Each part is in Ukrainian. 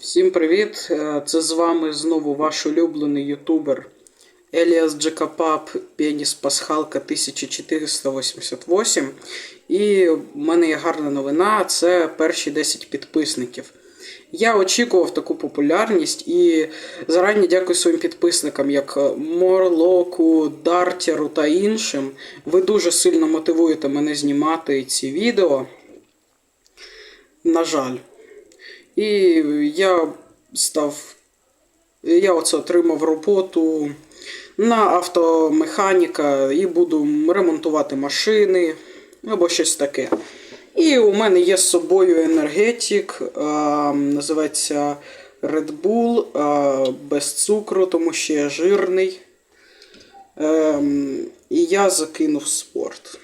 Всім привіт! Е, Це з вами знову ваш улюблений ютубер Еліас Джекапап Пеніс Пасхалка 1488. І в мене є гарна новина: це перші 10 підписників. Я очікував таку популярність і зарані дякую своїм підписникам, як Морлоку, Дартяру та іншим. Ви дуже сильно мотивуєте мене знімати ці відео. На жаль. І я став. Я оце отримав роботу на автомеханіка і буду ремонтувати машини або щось таке. І у мене є з собою енергетик, а, називається Red Bull, а, без цукру, тому що я жирний. Ем, і я закинув спорт.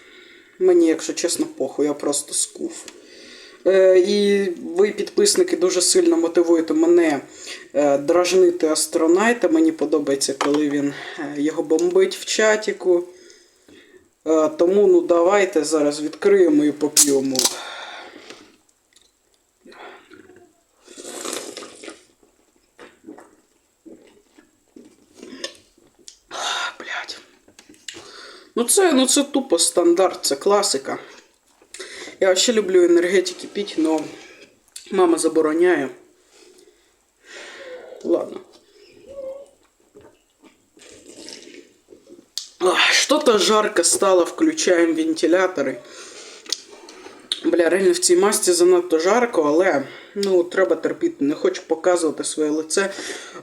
Мені, якщо чесно, похуй, я просто скуф. Е, І ви, підписники, дуже сильно мотивуєте мене е, дражнити астронайта. Мені подобається, коли він е, його бомбить в чатіку. Тому ну давайте зараз відкриємо і поп'ємо. Ну це, ну це тупо стандарт, це класика. Я вообще люблю энергетики пить, но мама забороняє. Ладно. Что-то жарко стало, включаємо вентилятори. Бля, реально в цій масці занадто жарко, але ну, треба терпіти. Не хочу показувати своє лице.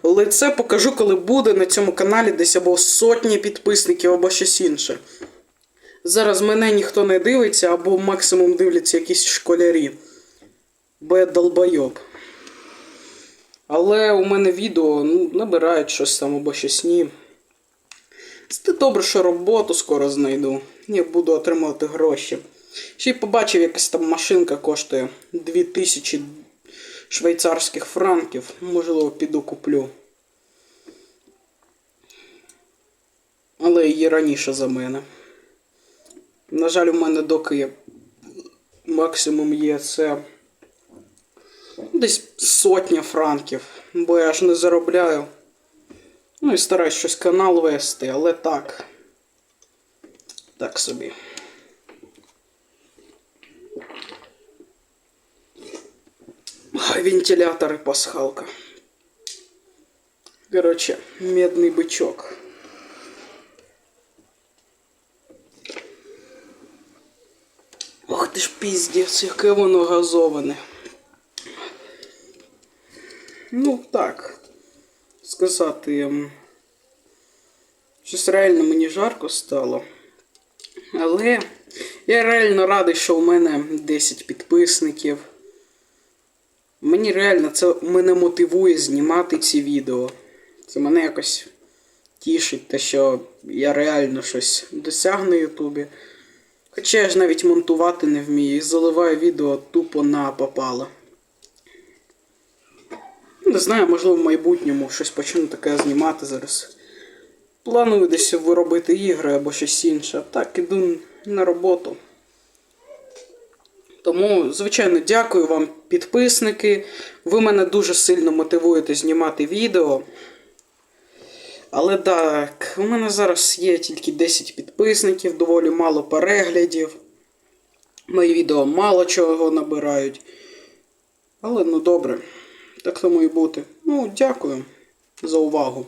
Лице покажу, коли буде на цьому каналі десь або сотні підписників, або щось інше. Зараз мене ніхто не дивиться, або максимум дивляться якісь школярі. Бо долбойоб. Але у мене відео ну, набирають щось там або щось ні. Це добре, що роботу скоро знайду. Я буду отримувати гроші. Ще й побачив, якась там машинка коштує 2000 швейцарських франків. Можливо, піду куплю. Але її раніше за мене. На жаль, у мене доки максимум є це десь сотня франків, бо я ж не заробляю. Ну і стараюсь щось канал вести, але так. Так собі. Вентилятор і пасхалка. Короче, медний бичок. Ж піздець, яке воно газоване. Ну так. Сказати. ем, Щось реально мені жарко стало. Але я реально радий, що у мене 10 підписників. Мені реально це мене мотивує знімати ці відео. Це мене якось тішить, те, що я реально щось досяг на Ютубі. Хоча я ж навіть монтувати не вмію і заливаю відео тупо на попало. Не знаю, можливо, в майбутньому щось почну таке знімати зараз. Планую десь виробити ігри або щось інше. Так, іду на роботу. Тому, звичайно, дякую вам, підписники. Ви мене дуже сильно мотивуєте знімати відео. Але так, у мене зараз є тільки 10 підписників, доволі мало переглядів. Мої відео мало чого набирають. Але ну добре, так тому і бути. Ну, дякую за увагу.